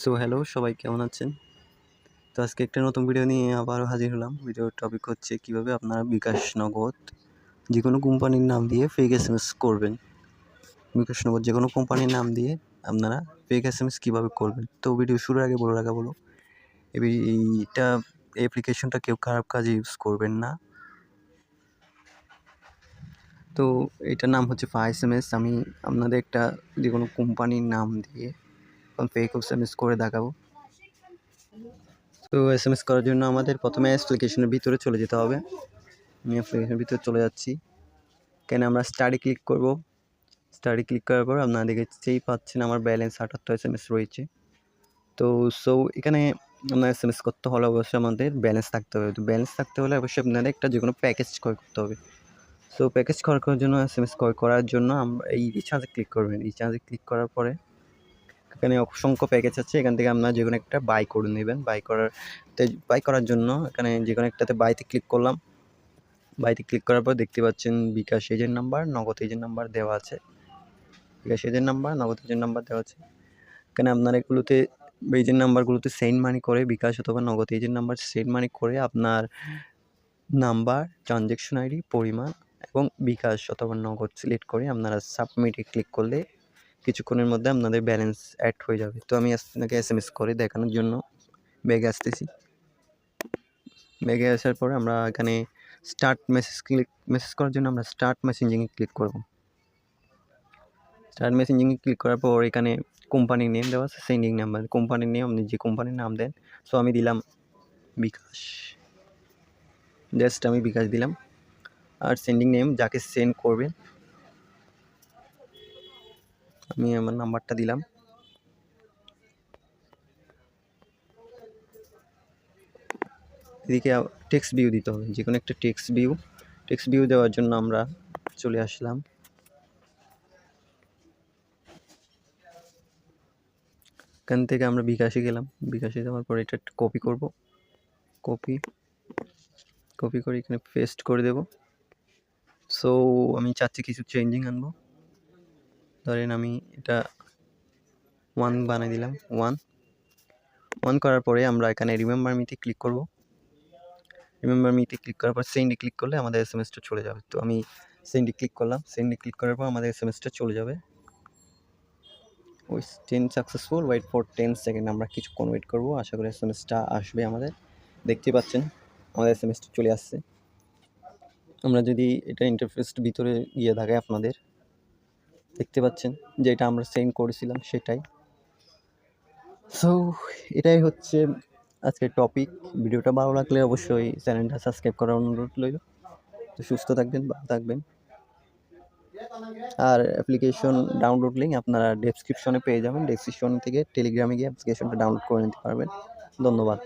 So hello, সবাই কেমন আছেন? তো আজকে একটা নতুন ভিডিও নিয়ে আবারও হাজির হলাম। ভিডিওর টপিক হচ্ছে কীভাবে আপনারা বিকাশ নগদ যে কোনো কোম্পানির নাম দিয়ে ফেক এস এম এস করবেন। বিকাশ নগদ যে কোনো কোম্পানির নাম দিয়ে আপনারা ফেক এস এম এস কীভাবে করবেন? তো ভিডিও শুরুর আগে বলে রাখা বলো এইটা অ্যাপ্লিকেশনটা কেউ খারাপ কাজে ইউজ করবেন না। তো এটার নাম হচ্ছে ফা এস এম এস আমি আপনাদের একটা যে কোনো কোম্পানির নাম দিয়ে ফেক এস এম এস করে দেখাবো। তো এস এম এস করার জন্য আমাদের প্রথমে অ্যাপ্লিকেশনের ভিতরে চলে যেতে হবে। আমি অ্যাপ্লিকেশনের ভিতরে চলে যাচ্ছি। কেন আমরা স্টাডি ক্লিক করব। স্টাডি ক্লিক করার পর আপনারা দেখেই পাচ্ছেন আমার ব্যালেন্স আটাত্তর এস এম এস রয়েছে। তো সো এখানে আপনার এস এম এস করতে হলে অবশ্যই আমাদের ব্যালেন্স থাকতে হবে। তো ব্যালেন্স থাকতে হলে অবশ্যই আপনাদের একটা যে কোনো প্যাকেজ ক্রয় করতে হবে। সো প্যাকেজ ক্রয় করার জন্য এস এম এস ক্রয় করার জন্য আমরা এই রিচার্জে ক্লিক করবেন। রিচার্জে ক্লিক করার পরে এখানে অসংখ্য প্যাকেজ আছে, এখান থেকে আপনারা যে কোনো একটা বাই করে নেবেন। বাই করার বাই করার জন্য এখানে যে কোনো একটাতে বাইতে ক্লিক করলাম। বাইতে ক্লিক করার পর দেখতে পাচ্ছেন bKash agent number Nagad agent number দেওয়া আছে। BKash agent number Nagad agent number দেওয়া আছে। এখানে আপনার এগুলোতে এজেন্ট নাম্বারগুলোতে সেন্ড মানি করে, বিকাশ অথবা নগদ এজেন্ট নাম্বার সেন্ড মানি করে আপনার নাম্বার ট্রানজ্যাকশন আইডি পরিমাণ এবং বিকাশ অথবা নগদ সিলেক্ট করে আপনারা সাবমিটে ক্লিক করলে কিছুক্ষণের মধ্যে আপনাদের ব্যালেন্স অ্যাড হয়ে যাবে। তো আমি আপনাকে এস এম এস করে দেখানোর জন্য ব্যাগে আসতেছি। ব্যাগে আসার পরে আমরা এখানে স্টার্ট মেসেজ ক্লিক মেসেজ করার জন্য আমরা স্টার্ট মেসেঞ্জিংয়ে ক্লিক করব। স্টার্ট মেসেঞ্জিংয়ে ক্লিক করার পর এখানে কোম্পানির নেম দেওয়া আছে সেন্ডিং নাম্বার কোম্পানির নেম আপনি যে কোম্পানির নাম দেন সো আমি দিলাম বিকাশ। জাস্ট আমি বিকাশ দিলাম। আর সেন্ডিং নেম যাকে সেন্ড করবেন আমি আমার নাম্বারটা দিলাম। এদিকে টেক্সট ভিউ দিতে হবে যে কোনো একটা টেক্সট ভিউ টেক্সট ভিউ দেওয়ার জন্য আমরা চলে আসলাম। এখান থেকে আমরা বিকাশে গেলাম, বিকাশে যাওয়ার পর এটা কপি করব। কপি কপি করে এখানে পেস্ট করে দেব। সো আমি চাচ্ছি কিছু চেঞ্জিং আনব। ধরেন আমি এটা ওয়ান বানিয়ে দিলাম ওয়ান ওয়ান করার পরে আমরা এখানে রিমেম্বার মিতে ক্লিক করব। রিমেম্বার মিতে ক্লিক করার পর সেন্ডে ক্লিক করলে আমাদের এস চলে যাবে। তো আমি সেন্ডে ক্লিক করলাম সেন্ডে ক্লিক করার পর আমাদের এস চলে যাবে। ওই ten successful wait for ten second আমরা কিছুক্ষণ ওয়েট করব। আশা করি এস আসবে আমাদের। দেখতে পাচ্ছেন, আমাদের এস চলে আসছে। আমরা যদি এটা ইন্টারফেসড ভিতরে গিয়ে থাকে আপনাদের। দেখতে পাচ্ছেন যেটা আমরা সেন্ড করেছিলাম সেটাই। সো এটাই হচ্ছে আজকের টপিক ভিডিওটা ভালো লাগলে অবশ্যই চ্যানেলটা সাবস্ক্রাইব করার অনুরোধ রইল। তো সুস্থ থাকবেন, ভালো থাকবেন। আর অ্যাপ্লিকেশন ডাউনলোড লিঙ্ক আপনারা ডেসক্রিপশনে পেয়ে যাবেন। ডেসক্রিপশন থেকে টেলিগ্রামে গিয়ে অ্যাপ্লিকেশনটা ডাউনলোড করে নিতে পারবেন। ধন্যবাদ।